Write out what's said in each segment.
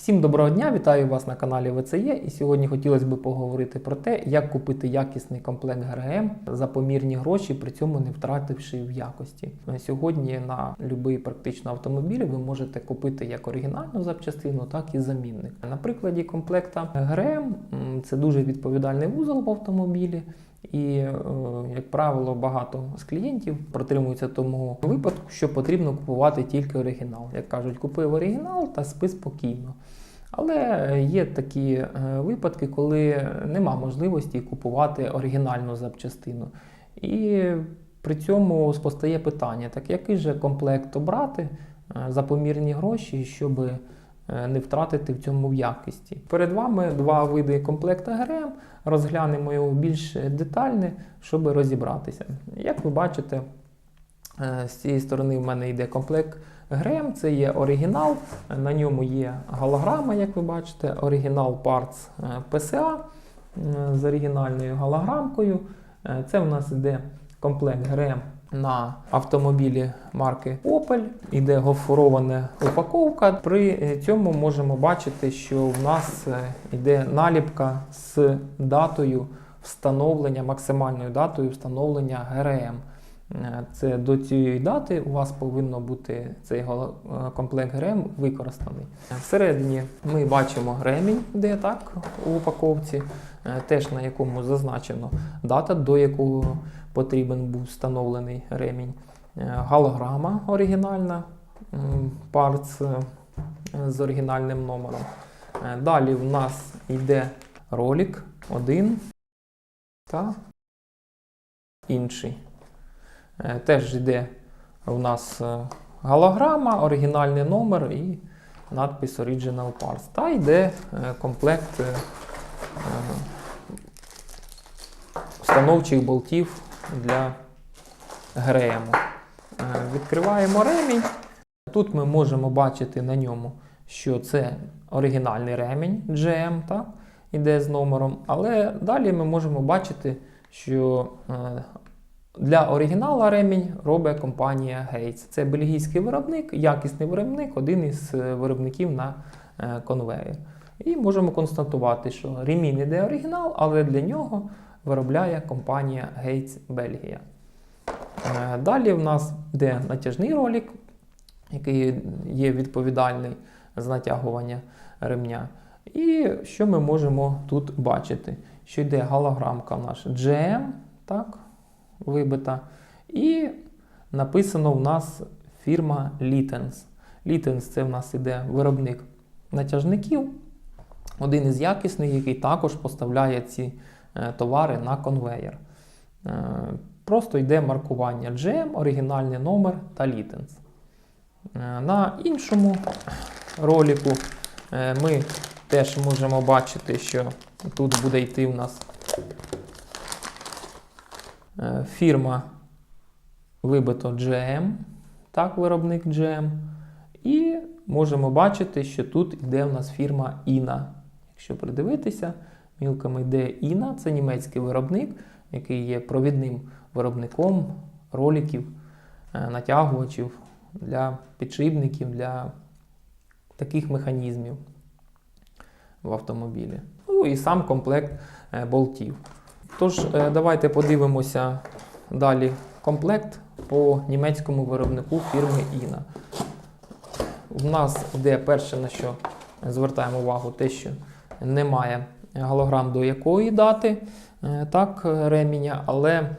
Всім доброго дня, вітаю вас на каналі ВЦЄ. І сьогодні хотілося б поговорити про те, як купити якісний комплект ГРМ за помірні гроші, при цьому не втративши в якості. Сьогодні на будь-який практично автомобіль ви можете купити як оригінальну запчастину, так і замінник. На прикладі комплекта ГРМ це дуже відповідальний вузол в автомобілі. І, е, як правило, багато з клієнтів протримуються тому випадку, що потрібно купувати тільки оригінал. Як кажуть, купив оригінал та спи спокійно. Але є такі е, випадки, коли нема можливості купувати оригінальну запчастину. І при цьому постає питання: так який же комплект обрати е, за помірні гроші, щоб е, не втратити в цьому в якості. Перед вами два види комплекта ГРМ. Розглянемо його більш детально, щоб розібратися. Як ви бачите, е, з цієї сторони в мене йде комплект ГРМ, це є оригінал, на ньому є голограма, як ви бачите, оригінал Parts е, PSA е, з оригінальною голограмкою. Е, Це в нас йде комплект ГРМ на автомобілі марки Opel, іде гофрована упаковка. При е, цьому можемо бачити, що в нас е, йде наліпка з датою встановлення, максимальною датою встановлення ГРМ. Е, Це до цієї дати у вас повинно бути цей е, комплект ГРМ використаний. Всередині ми бачимо ремінь, де так у упаковці, е, теж на якому зазначено дата, до якого потрібен був встановлений ремінь. Голограма оригінальна, парц з оригінальним номером. Далі в нас йде ролик один та інший. Е, Теж йде у нас е, голограма, оригінальний номер і надпис Original Parts. Та йде е, комплект встановчих болтів для ГРМ. Е, Відкриваємо ремінь. Тут ми можемо бачити на ньому, що це оригінальний ремінь GM, так? іде з номером. Але далі ми можемо бачити, що для оригінала ремінь робить компанія Gates. Це бельгійський виробник, якісний виробник, один із е, виробників на е, конвеї. І можемо констатувати, що ремінь іде оригінал, але для нього виробляє компанія Gates Бельгія. Далі в нас йде натяжний ролик, який є відповідальний за натягування ремня. І що ми можемо тут бачити? Що йде голограмка наша GM, так, вибита. І написано в нас фірма Litens. Litens це в нас іде виробник натяжників, один із якісних, який також поставляє ці е, товари на конвеєр. Е, Просто йде маркування GM, оригінальний номер та Litens. Е, На іншому ролику е, ми теж можемо бачити, що тут буде йти у нас фірма вибито GM, так, виробник GM. І можемо бачити, що тут йде у нас фірма INA. Якщо придивитися, мілками йде INA, це німецький виробник, який є провідним виробником роликів, е, натягувачів для підшипників, для таких механізмів в автомобілі. Ну і сам комплект е, болтів. Тож, е, давайте подивимося далі комплект по німецькому виробнику фірми Іна. У нас йде перше, на що звертаємо увагу, те, що немає голограм до якої дати е, так, реміння, але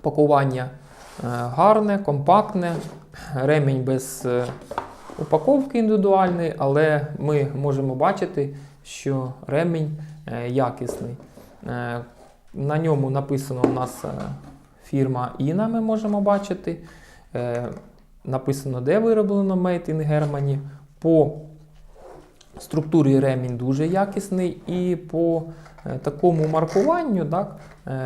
пакування е, гарне, компактне, ремінь без упаковки індивідуальної, але ми можемо бачити, що ремінь якісний. Е, На ньому написано у нас е, фірма Іна, ми можемо бачити. Е, Написано, де вироблено Made in Germany. По структурі ремінь дуже якісний, і по такому маркуванню так,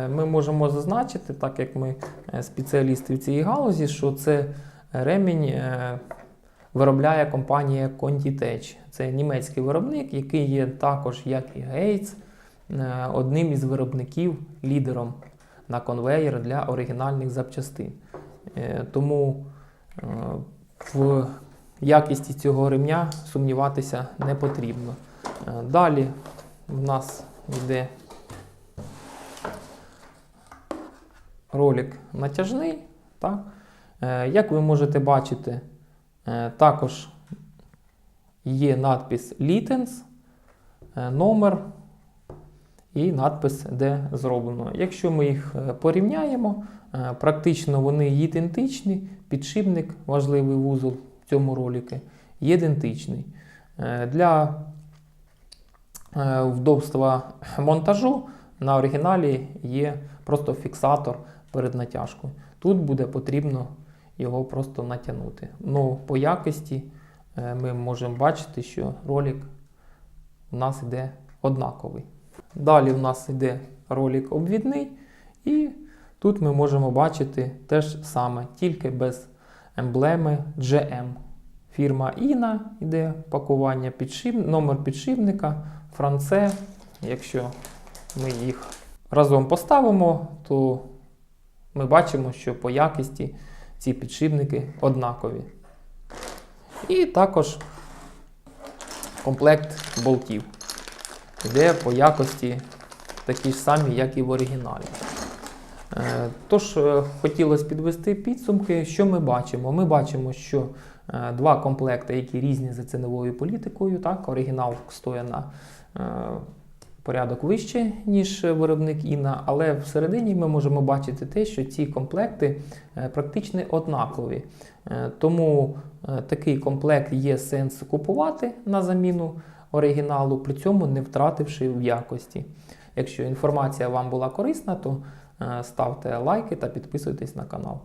ми можемо зазначити, так як ми спеціалісти в цій галузі, що це ремінь виробляє компанія Contitech. Це німецький виробник, який є також, як і Gates, одним із виробників, лідером на конвеєр для оригінальних запчастин. Е, Тому е, в якісті цього ремня сумніватися не потрібно. Е, Далі в нас йде ролик натяжний. Так? Е, Як ви можете бачити, е, також є надпис е, номер і надпис, де зроблено. Якщо ми їх е, порівняємо, е, практично вони ідентичні. Підшипник, важливий вузол в цьому ролику, ідентичний. Е, Для вдобства монтажу на оригіналі є просто фіксатор перед натяжкою. Тут буде потрібно його просто натягнути. Ну, по якості ми можемо бачити, що ролик у нас йде однаковий. Далі у нас йде ролик обвідний, і тут ми можемо бачити те ж саме, тільки без емблеми GM. Фірма Іна йде пакування, підшив... номер підшипника, франце. Якщо ми їх разом поставимо, то ми бачимо, що по якості ці підшипники однакові. І також комплект болтів. Йде по якості такі ж самі, як і в оригіналі. Е, Тож, е, хотілося підвести підсумки. Що ми бачимо? Ми бачимо, що е, два комплекти, які різні за ціновою політикою. Так, оригінал стоїть на порядок вище, ніж виробник Інна, але всередині ми можемо бачити те, що ці комплекти практично однакові. Тому такий комплект є сенс купувати на заміну оригіналу, при цьому не втративши в якості. Якщо інформація вам була корисна, то е, ставте лайки та підписуйтесь на канал.